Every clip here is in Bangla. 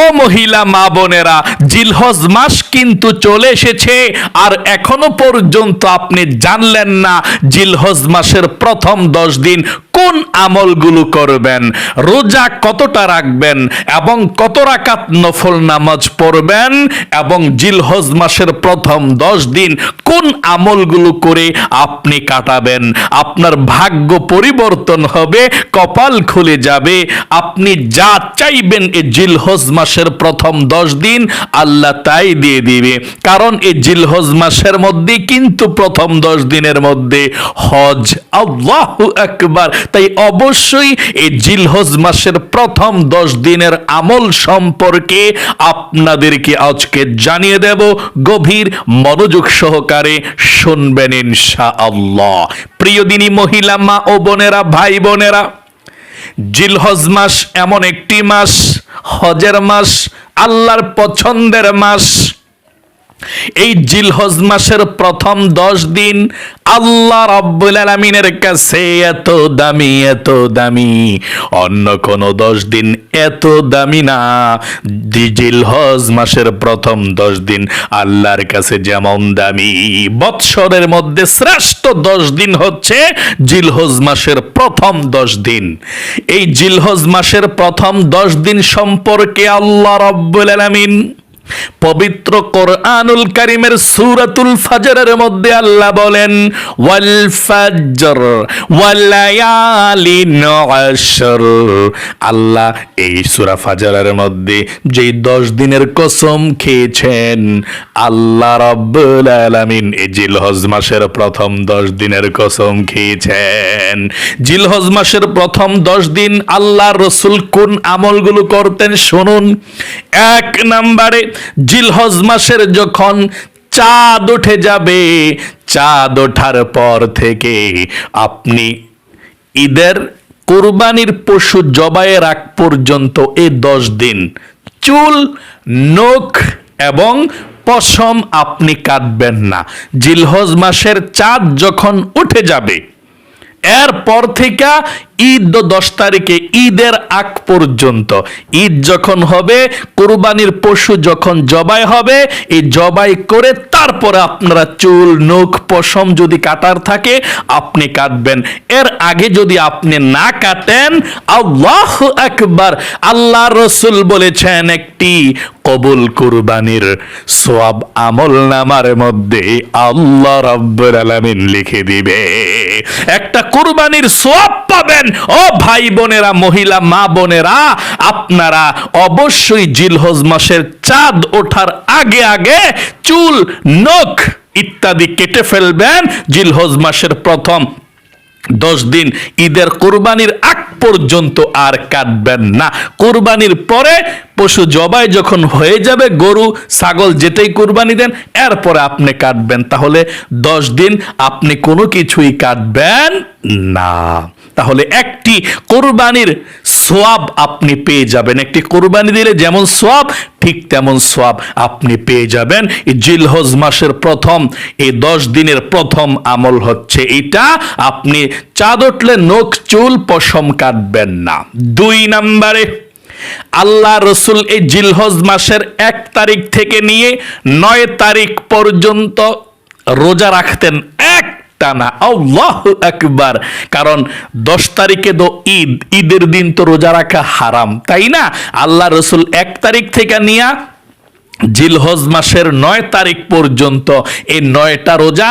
ও মহিলা, মা বোনেরা, জিলহজ মাস কিন্তু চলে এসেছে, আর এখনও পর্যন্ত আপনি জানলেন না জিলহজ মাসের প্রথম দশ দিন কোন আমলগুলো করবেন, রোজা কতটা রাখবেন এবং কত রাকাত নফল নামাজ পড়বেন এবং জিলহজ মাসের প্রথম দশ দিন কোন আমলগুলো করে আপনি কাটাবেন? আপনার ভাগ্য পরিবর্তন হবে, কপাল খুলে যাবে। আপনি যা চাইবেন এই জিলহজ মাসের প্রথম দশ দিন আল্লাহ তাই দিয়ে দিবে। কারণ এই জিলহজ মাসের মধ্যে কিন্তু প্রথম দশ দিনের মধ্যে হজ আল্লাহ একবার তাই অবশ্যই এই জিলহজ মাসের প্রথম দশ দিনের আমল সম্পর্কে আপনাদেরকে আজকে জানিয়ে দেব। গভীর মনোযোগ সহকারে শুনবেন ইনশা আল্লাহ প্রিয় দিনী মহিলা, মা ও বোনেরা, ভাই বোনেরা, জিলহজ মাস এমন একটি মাস, হজের মাস, আল্লাহর পছন্দের মাস এই জিলহজ মাসের প্রথম দশ দিন আল্লাহ রব্বুল আলমিনের কাছে এত দামি এত দামি। অন্য কোনো দশ দিন এত দামি না। জিলহজ মাসের প্রথম দশ দিন আল্লাহর কাছে যেমন দামি। বৎসরের মধ্যে শ্রেষ্ঠ দশ দিন হচ্ছে জিলহজ মাসের প্রথম দশ দিন। এই জিলহজ মাসের প্রথম দশ দিন সম্পর্কে আল্লাহ রব্বুল আলমিন পবিত্র কোরআনুল কারিমের সূরাতুল ফাজরের মধ্যে আল্লাহ বলেন, ওয়াল ফাজর ওয়ালায়ালিন আশর আল্লাহ এই সূরা ফাজরের মধ্যে যেই দশ দিনের কসম খেয়েছেন, আল্লাহ রাব্বুল আলামিন এই জিলহজ মাসের প্রথম দশ দিনের কসম খেয়েছেন। জিলহজ মাসের প্রথম দশ দিন আল্লাহ রসুল কোন আমলগুলো করতেন শুনুন। এক নম্বরে জিলহজ মাসের যখন চাঁদ উঠে যাবে, চাঁদ ওঠার পর থেকে আপনি ঈদের কোরবানির পশু জবাইয়ের আগ পর্যন্ত এ দশ দিন চুল, নখ এবং পশম আপনি কাটবেন না। জিলহজ মাসের চাঁদ যখন উঠে যাবে, এরপর থেকে ঈদ দশ তারিখে, ঈদের আগ পর্যন্ত। ঈদ যখন হবে, কোরবানির পশু যখন জবাই হবে, এই জবাই করে তারপরে আপনারা চুল, নখ, পশম যদি কাটার থাকে, আপনি কাটবেন। এর আগে যদি আপনি না কাটেন, আল্লাহ একবার আল্লাহ রসুল বলেছেন একটি কবুল কুরবানির সোয়াব আমল নামার মধ্যে আল্লাহ রাব্বুল আলামিন লিখে দিবে। একটা কুরবানির সোয়াব পাবেন ও ভাই বোনেরা, মহিলা, মা বোনেরা, আপনারা অবশ্যই জিলহজ মাসের চাঁদ ওঠার আগে আগে চুল, নখ ইত্যাদি কেটে ফেলবেন জিলহজ মাসের প্রথম দশ দিন। ঈদের কোরবানির আগ পর্যন্ত আর কাটবেন না। কোরবানির পরে পশু জবাই যখন হয়ে যাবে, গরু, ছাগল যেতেই কোরবানি দেন, এরপরে আপনি কাটবেন। তাহলে দশ দিন আপনি কোনো কিছুই কাটবেন না। তাহলে একটি কোরবানির সোয়াব আপনি পেয়ে যাবেন। একটি কোরবানি দিলে যেমন সোয়াব, ঠিক তেমন সোয়াব আপনি পেয়ে যাবেন। এই জিলহজ মাসের প্রথম, এই দশ দিনের প্রথম আমল হচ্ছে এটা। আপনি চাঁদ উঠলে নখ, চুল, পশম কাটবেন না। দুই নম্বরে, আল্লাহ রসুল এই জিলহজ মাসের এক তারিখ থেকে নিয়ে নয় তারিখ পর্যন্ত রোজা রাখতেন। এক টানা আল্লাহ একবার কারণ দশ তারিখে তো ঈদ, ঈদের দিন তো রোজা রাখা হারাম, তাই না? আল্লাহ রসুল এক তারিখ থেকে নিয়ে জিলহজ মাসের নয় তারিখ পর্যন্ত এই নয়টা রোজা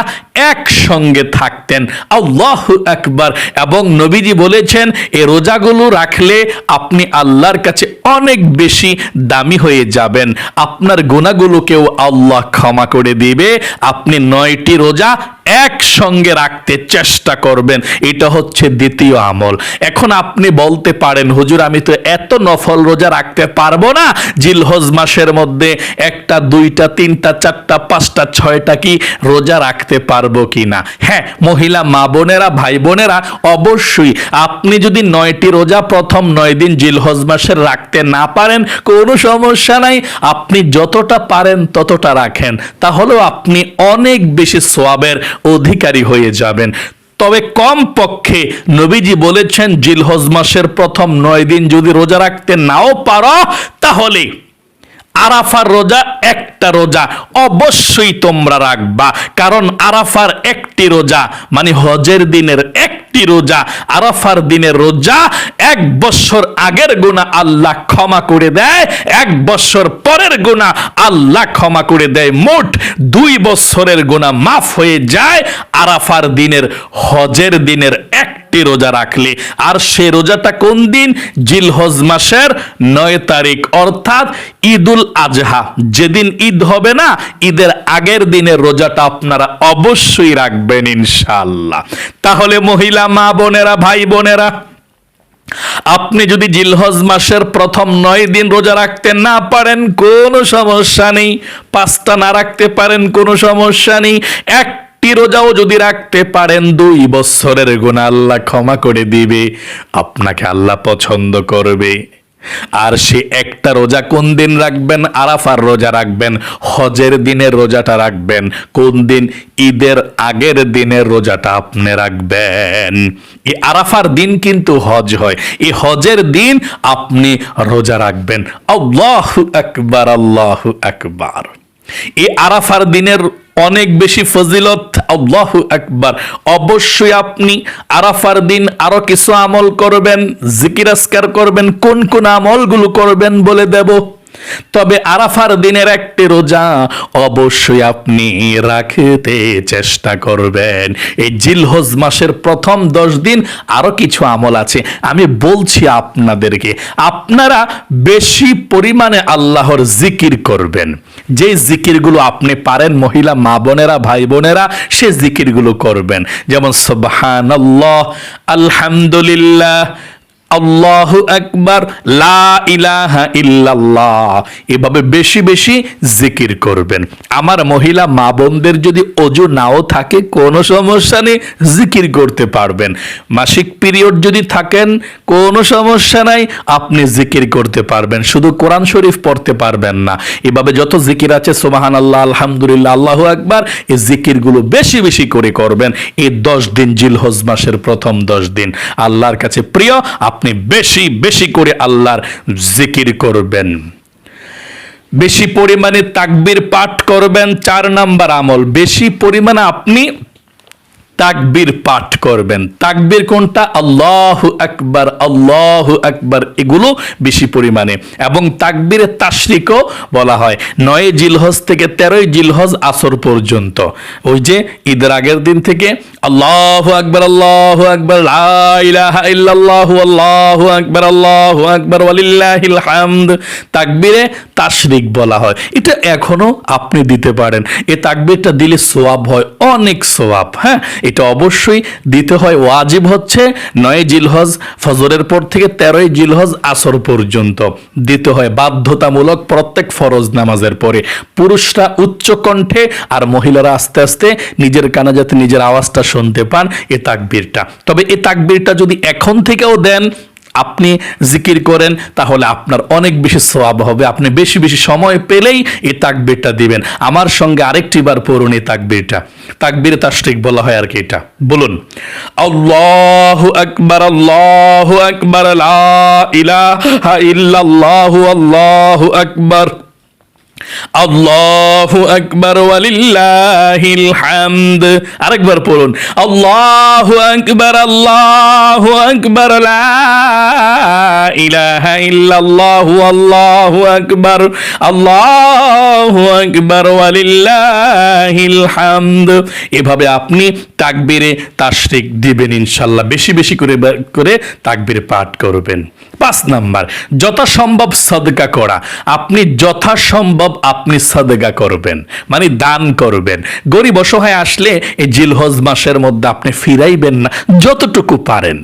একসঙ্গে থাকতেন। আল্লাহ একবার এবং নবীজি বলেছেন এই রোজাগুলো রাখলে আপনি আল্লাহর কাছে অনেক বেশি দামি হয়ে যাবেন। আপনার গুণাগুলোকেও আল্লাহ ক্ষমা করে দিবে। আপনি নয়টি রোজা একসঙ্গে রাখতে চেষ্টা করবেন। এটা হচ্ছে দ্বিতীয় আমল। এখন আপনি বলতে পারেন, হুজুর, আমি তো এত নফল রোজা রাখতে পারব না। জিলহজ মাসের মধ্যে একটা, দুইটা, তিনটা, চারটা, পাঁচটা, ছয়টা কি রোজা রাখতে পারব কি না হ্যাঁ মহিলা, মা বোনেরা, ভাই বোনেরা, অবশ্যই আপনি যদি নয়টি রোজা প্রথম নয় দিন জিলহজ মাসের রাখতে না পারেন, কোনো সমস্যা নাই। আপনি যতটা পারেন ততটা রাখেন। তাহলেও আপনি অনেক বেশি সোয়াবের অধিকারী হয়ে যাবেন। তবে কম পক্ষে নবীজি বলেছেন, জিলহজ মাসের প্রথম নয় দিন যদি রোজা রাখতে নাও পারো, তাহলে আরাফার রোজা একটা রোজা। অবশ্যই তোমরা রাখবা। কারণ আরাফার একটি রোজা মানে হজের দিনের একটি রোজা, আরাফার দিনের রোজা এক বছর আগের গুণা আল্লাহ ক্ষমা করে দেয়, এক বছর পরের গুণা আল্লাহ ক্ষমা করে দেয়। মোট দুই বছরের গুণা মাফ হয়ে যায় আরাফার দিনের, হজের দিনের একটি রোজা রাখলে। আর সে রোজাটা কোন দিন? জিলহজ মাসের নয় তারিখ। অর্থাৎ ঈদুল আজহা। যেদিন ঈদ হবে না, ঈদের আগের দিনের রোজাটা আপনারা অবশ্যই রাখবেন ইনশাআল্লাহ। তাহলে মহিলা, মা বোনেরা, ভাই বোনেরা, আপনি যদি জিলহজ মাসের প্রথম নয় দিন রোজা রাখতে না পারেন, কোনো সমস্যা নেই। পাঁচটা না রাখতে পারেন, কোনো সমস্যা নেই। একটি রোজাও যদি রাখতে পারেন, দুই বছরের গুণা আল্লাহ ক্ষমা করে দিবে, আপনাকে আল্লাহ পছন্দ করবে। আর সে একটা রোজা কোন দিন রাখবেন? আরাফার রোজা রাখবেন, হজের দিনের রোজাটা রাখবেন, কোন দিন? ঈদের আগের দিনের রোজাটা আপনি রাখবেন। এই আরাফার দিন কিন্তু হজ হয়, এই হজের দিন আপনি রোজা রাখবেন। আল্লাহ আকবার আল্লাহ আকবার। এই আরাফার দিনের অনেক বেশি ফজিলত, আল্লাহ আকবার। অবশ্যই আপনি আরাফার দিন আরও কিছু আমল করবেন, জিকির আসকার করবেন, কোন কোন আমলগুলো করবেন বলে দেব। তবে আরাফার দিনের একটি রোজা অবশ্যই আপনি রাখতে চেষ্টা করবেন। এই জিলহজ মাসের প্রথম দশ দিন আরও কিছু আমল আছে। আমি বলছি আপনাদেরকে, আপনারা বেশি পরিমাণে আল্লাহর জিকির করবেন। যে জিকিরগুলো আপনি পারেন, মহিলা, মা বোনেরা, ভাই বোনেরা, সে জিকিরগুলো করবেন। যেমন সুবহান আলহামদুলিল্লাহ আল্লাহু একবার লা ইল্লাল্লাহ। এভাবে বেশি বেশি জিকির করবেন। আমার মহিলা, মা বোনদের যদি অজু নাও থাকে, কোনো সমস্যা নেই, জিকির করতে পারবেন। মাসিক পিরিয়ড যদি থাকেন, কোনো সমস্যা নাই, আপনি জিকির করতে পারবেন। শুধু কোরআন শরীফ পড়তে পারবেন না। এভাবে যত জিকির আছে সোমাহান আল্লাহ আলহামদুলিল্লাহ, আল্লাহু একবার এই জিকিরগুলো বেশি বেশি করে করবেন। এই দশ দিন জিলহজ মাসের প্রথম দশ দিন। আল্লাহর কাছে প্রিয় আপনি বেশি বেশি করে আল্লাহর জিকির করবেন। বেশি পরিমাণে তাকবির পাঠ করবেন, চার নাম্বার আমল। বেশি পরিমাণে আপনি তাকবির পাঠ করবেন। তাকবির কোনটা? আল্লাহ আকবার আল্লাহ আকবার, এগুলো বেশি পরিমাণে। এবং তাকবিরে তাশরিকও বলা হয়। নয় জিলহজ থেকে তেরোই জিলহজ আসর পর্যন্ত। ওই যে ঈদের আগের দিন থেকে আল্লাহ আকবার আল্লাহ আকবার আল্লাহ আকবার আল্লাহ আকবার, ওয়ালিল্লাহিল হামদ। তাকবিরে তাশরিক বলা হয়। এটা এখনও আপনি দিতে পারেন। এ তাকবিরটা দিলে সোয়াব হয়, অনেক সোয়াব হ্যাঁ? এটা অবশ্যই দিতে হয়। ওয়াজিব হচ্ছে নয় জিলহজ ফজরের পর থেকে তেরোই জিলহজ আসর পর্যন্ত দিতে হয় বাধ্যতামূলক প্রত্যেক ফরজ নামাজের পরে। পুরুষরা উচ্চ কণ্ঠে আর মহিলারা আস্তে আস্তে নিজের কানে যাতে নিজের আওয়াজটা শুনতে পান এ তাকবীরটা। তবে এ তাকবীরটা যদি এখন থেকেও দেন আপনি জিকির করেন, তাহলে আপনার অনেক বেশি সবাব হবে। আপনি বেশি বেশি সময় পেলেই এই তাকবিরটা দিবেন। আমার সঙ্গে আরেকটি বার পড়ুন এই তাকবিরটা। তাকবীর তাস্টিক বলা হয় আর কি এটা। বলুন, আল্লাহু আকবার আল্লাহু আকবার, লা ইলাহা ইল্লাল্লাহু, আল্লাহু আকবার। আল্লাহু আকবার ওয়ালিল্লাহিল হামদ। আরেকবার পড়ুন। আল্লাহু আকবার আল্লাহু আকবার, লা ইলাহা ইল্লাল্লাহু, আল্লাহু আকবার আল্লাহু আকবার ওয়ালিল্লাহিল হামদ। এভাবে আপনি তাকবীরে তাশরিক দিবেন ইনশাআল্লাহ বেশি বেশি করে করে তাকবীর পাঠ করবেন। পাঁচ নাম্বার, যথাসম্ভব সদকা করা। আপনি যথাসম্ভব আপনি সদগা করবেন মানে দান করবেন। গরিব অসহায় আসলে এই জিলহজ মাসের মধ্যে আপনি ফিরাইবেন না, যতটুকু পারেন।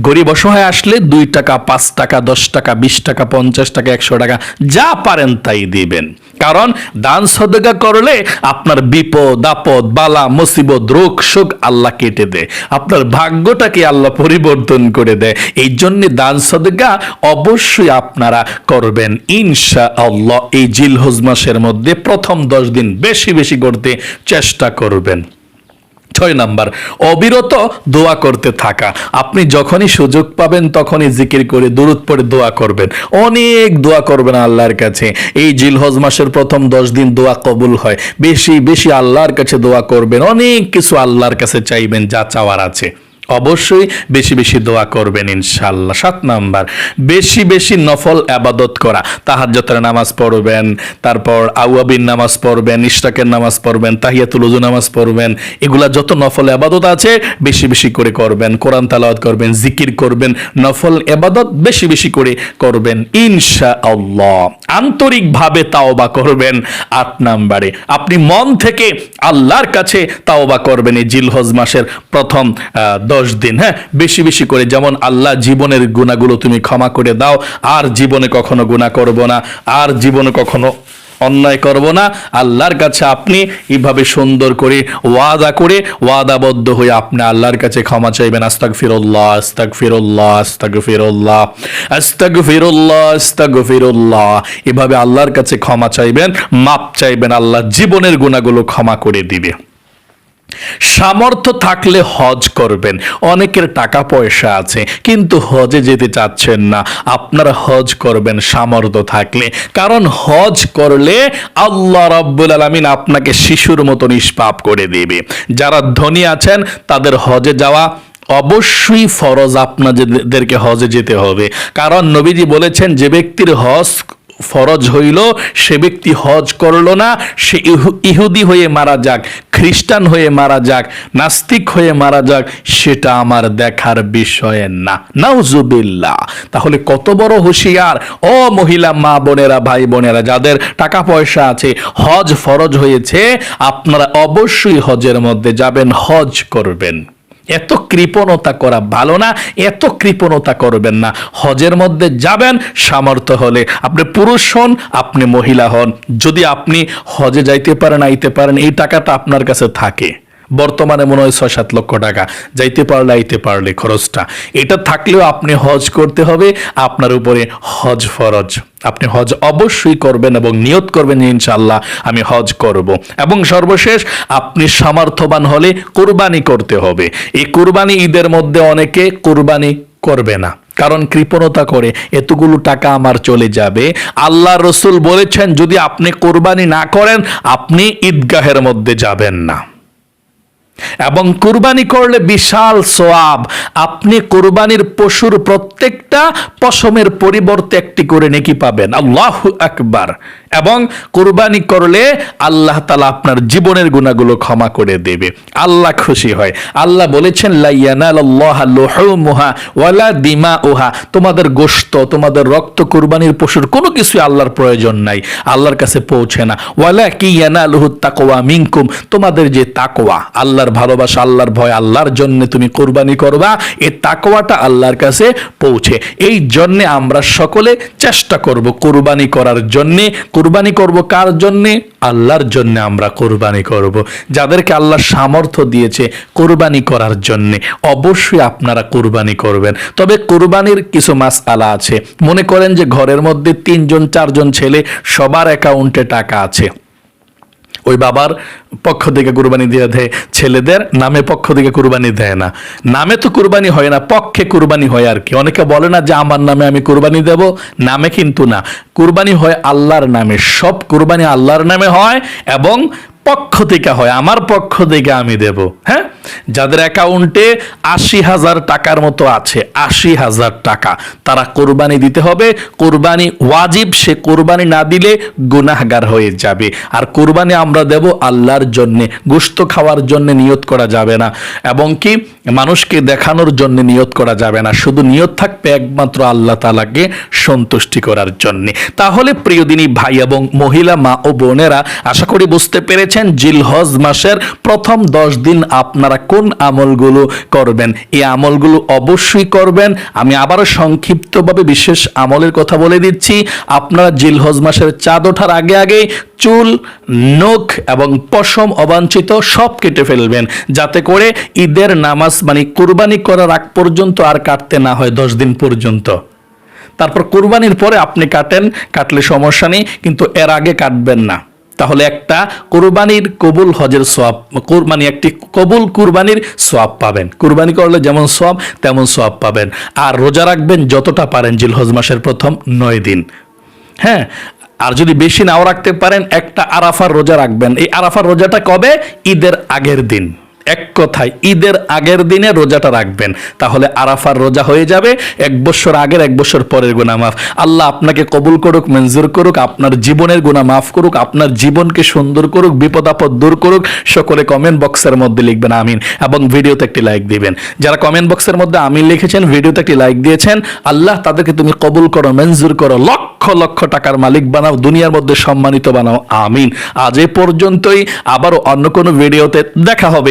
গরিব অসহায় আসলে দুই টাকা, পাঁচ টাকা, দশ টাকা, বিশ টাকা, পঞ্চাশ টাকা, একশো টাকা, যা পারেন তাই দিবেন। কারণ দান সদকা করলে আপনার বিপদ, আপদ, বালা, মুসিবত, রোগ, শোক আল্লাহ কেটে দেয়। আপনার ভাগ্যটাকে আল্লাহ পরিবর্তন করে দেয়। এই জন্যে দান সদকা অবশ্যই আপনারা করবেন। ইনশা আল্লাহ এই জিলহজ মাসের মধ্যে প্রথম দশ দিন বেশি বেশি করতে চেষ্টা করবেন। ছয় নাম্বার, অবিরত দোয়া করতে থাকা। আপনি যখনই সুযোগ পাবেন, তখনই জিকির করে দূরত পরে দোয়া করবেন। অনেক দোয়া করবেন আল্লাহর কাছে। এই জিলহজ মাসের প্রথম দশ দিন দোয়া কবুল হয়। বেশি বেশি আল্লাহর কাছে দোয়া করবেন। অনেক কিছু আল্লাহর কাছে চাইবেন, যা চাওয়ার আছে। অবশ্যই বেশি বেশি দোয়া করবেন ইনশাল্লাহ সাত নাম্বার বেশি বেশি নফল আবাদত করা। তাহাজ্জতের নামাজ পড়বেন তারপর আউয়াবিন নামাজ পড়বেন ইশরাকের নামাজ পড়বেন তাহিয়াতুল উজু নামাজ পড়বেন এগুলা যত নফল আবাদত আছে বেশি বেশি করে করবেন কোরআন তালাওয়াত করবেন জিকির করবেন নফল আবাদত বেশি বেশি করে করবেন ইনশা আল্লাহ আন্তরিকভাবে তাওবা করবেন। আট নাম্বারে আপনি মন থেকে আল্লাহর কাছে তাওবা করবেন এই জিলহজ মাসের প্রথম আহ, দশ দিন হ্যাঁ? বেশি বেশি করে, যেমন আল্লাহ জীবনের গুণাগুলো তুমি ক্ষমা করে দাও, আর জীবনে কখনো গুণা করব না, আর জীবনে কখনো অন্যায় করব না। আল্লাহর কাছে আপনি এইভাবে সুন্দর করে ওয়াদা করে, ওয়াদাবদ্ধ হয়ে আপনি আল্লাহর কাছে ক্ষমা চাইবেন। আস্তাক ফিরুল্লাহ আস্তাক ফিরুল্লাহ আস্তাক ফিরুল্লাহ আস্তাক ফিরুল্লাহ আস্তাক ফিরুল্লাহ এভাবে আল্লাহর কাছে ক্ষমা চাইবেন, মাপ চাইবেন, আল্লাহ জীবনের গুণাগুলো ক্ষমা করে দিবে। সামর্থ্য থাকলে হজ করবেন। অনেকের টাকা পয়সা আছে, কিন্তু হজে যেতে চাচ্ছেন না। আপনারা হজ করবেন সামর্থ্য থাকলে। কারণ হজ করলে আল্লাহ রাব্বুল আলামিন আপনাকে শিশুর মতো নিষ্পাপ করে দেবে। যারা ধনী আছেন, তাদের হজে যাওয়া অবশ্যই ফরজ আপনাদেরকে হজে যেতে হবে। কারণ নবীজি বলেছেন, যে ব্যক্তির হজ ফরজ হইল, সে ব্যক্তি হজ করল না, সে ইহু- ইহুদি হয়ে মারা যাক, খ্রিস্টান হয়ে মারা যাক, নাস্তিক হয়ে মারা যাক, সেটা আমার দেখার বিষয় না। নাউজুবিল্লাহ। তাহলে কত বড় হুঁশিয়ার। ও মহিলা মা বোনেরা, ভাই বোনেরা, যাদের টাকা পয়সা আছে, হজ ফরজ হয়েছে, আপনারা অবশ্যই হজের মধ্যে যাবেন, হজ করবেন। এত কৃপণতা করা ভালো না, এত কৃপণতা করবেন না। হজের মধ্যে যাবেন, সামর্থ্য হলে। আপনি পুরুষ হন, আপনি মহিলা হন। যদি আপনি হজে যাইতে পারেন, আইতে পারেন, এই টাকাটা আপনার কাছে থাকে। বর্তমানে মনে হয় ছয় সাত লক্ষ টাকা। যাইতে পারলে, আইতে পারলে খরচটা। এটা থাকলেও আপনি হজ করতে হবে, আপনার উপরে হজ ফরজ। আপনি হজ অবশ্যই করবেন এবং নিয়ত করবেন ইনশাল্লাহ আমি হজ করব। এবং সর্বশেষ, আপনি সামর্থ্যবান হলে কোরবানি করতে হবে। এই কোরবানি ঈদের মধ্যে অনেকে কোরবানি করবে না। কারণ কৃপণতা করে, এতগুলো টাকা আমার চলে যাবে। আল্লাহ রসুল বলেছেন, যদি আপনি কোরবানি না করেন, আপনি ঈদগাহের মধ্যে যাবেন না। এবং কুরবানি করলে বিশাল সোয়াব। আপনি কুরবানির পশুর প্রত্যেকটা পশমের পরিবর্তে একটি করে নেকি পাবেন। আল্লাহ আকবার। এবং কুরবানি করলে আল্লাহ তালা আপনার জীবনের গুণাগুলো ক্ষমা করে দেবে। আল্লাহ খুশি হয়। আল্লাহ বলেছেন দিমা ওহা তোমাদের গোশত, তোমাদের রক্ত কুরবানির পশুর কোনো কিছু আল্লাহর প্রয়োজন নাই, আল্লাহর কাছে পৌঁছে না। ওয়ালা কি তাকওয়া মিনকুম? তোমাদের যে তাকওয়া, আল্লাহর ভালোবাসা, আল্লাহর ভয়, আল্লাহর জন্য তুমি কোরবানি করবা এই তাকোয়াটা আল্লাহর কাছে পৌঁছে। এই জন্যে আমরা সকলে চেষ্টা করব কোরবানি করার জন্য কোরবানি করব কার জন্যে? আল্লাহর জন্য আমরা কোরবানি করব। যাদেরকে আল্লাহ সামর্থ্য দিয়েছে কোরবানি করার জন্যে অবশ্যই আপনারা কোরবানি করবেন। তবে কোরবানির কিছু মাস আলা আছে। মনে করেন যে ঘরের মধ্যে তিনজন, চারজন ছেলে, সবার অ্যাকাউন্টে টাকা আছে। ওই বাবার পক্ষ থেকে কুরবানি দিয়ে দেয়, ছেলেদের নামে পক্ষ থেকে কুরবানি দেয় না। নামে তো কুরবানি হয় না, পক্ষে কুরবানি হয় আর কি। অনেকে বলে না যে আমার নামে আমি কুরবানি দেব, নামে কিন্তু না। কুরবানি হয় আল্লাহর নামে, সব কুরবানি আল্লাহর নামে হয় এবং পক্ষ থেকে হয়, আমার পক্ষ থেকে আমি দেব হ্যাঁ? যাদের অ্যাকাউন্টে আশি হাজার টাকার মতো আছে, আশি হাজার টাকা, তারা কোরবানি দিতে হবে। কোরবানি ওয়াজিব, সে কোরবানি না দিলে গুনাহগার হয়ে যাবে। আর কোরবানি আমরা দেব আল্লাহর জন্যে গোস্ত খাওয়ার জন্য নিয়ত করা যাবে না। এবং কি, মানুষকে দেখানোর জন্য নিয়ত করা যাবে না। শুধু নিয়ত থাকবে একমাত্র আল্লাহ তালাকে সন্তুষ্টি করার জন্য। তাহলে প্রিয়দিনী ভাই এবং মহিলা, মা ও বোনেরা, আশা করি বুঝতে পেরেছেন, জিলহজ মাসের প্রথম দশ দিন আপনারা কোন আমলগুলো করবেন? এই আমলগুলো অবশ্যই করবেন। আমি আবারও সংক্ষিপ্তভাবে বিশেষ আমলের কথা বলে দিচ্ছি। আপনারা জিলহজ মাসের চাঁদ ওঠার আগে আগেই চুল, নখ এবং পশম অবাঞ্ছিত সব কেটে ফেলবেন। যাতে করে ঈদের নামাজ মানে কুরবানি করার আগ পর্যন্ত আর কাটতে না হয় দশ দিন পর্যন্ত। তারপর কুরবানির পরে আপনি কাটেন, কাটলে সমস্যা নেই, কিন্তু এর আগে কাটবেন না। তাহলে একটা কোরবানির কবুল হজের সোয়াব কোরবানি একটি কবুল কুরবানির সোয়াব পাবেন। কুরবানি করলে যেমন সোয়াব তেমন সোয়াব পাবেন। আর রোজা রাখবেন যতটা পারেন জিলহজ মাসের প্রথম নয় দিন। হ্যাঁ আর যদি বেশি নাও রাখতে পারেন, একটা আরাফার রোজা রাখবেন। এই আরাফার রোজাটা কবে? ঈদের আগের দিন। এক কথায় ঈদের আগের দিনে রোজাটা রাখবেন। তাহলে আরাফার রোজা হয়ে যাবে, এক বছর আগের, এক বছর পরের গুণা মাফ। আল্লাহ আপনাকে কবুল করুক, মঞ্জুর করুক, আপনার জীবনের গুণা মাফ করুক, আপনার জীবনকে সুন্দর করুক, বিপদ আপদ দূর করুক, সকলে কমেন্ট বক্সের মধ্যে লিখবেন, আমিন। এবং ভিডিওতে একটি লাইক দিবেন। যারা কমেন্ট বক্সের মধ্যে আমিন লিখেছেন, ভিডিওতে একটি লাইক দিয়েছেন, আল্লাহ তাদেরকে তুমি কবুল করো, মঞ্জুর করো, লক্ষ লক্ষ টাকার মালিক বানাও, দুনিয়ার মধ্যে সম্মানিত বানাও, আমিন। আজ এ পর্যন্তই, আবারও অন্য কোনো ভিডিওতে দেখা হবে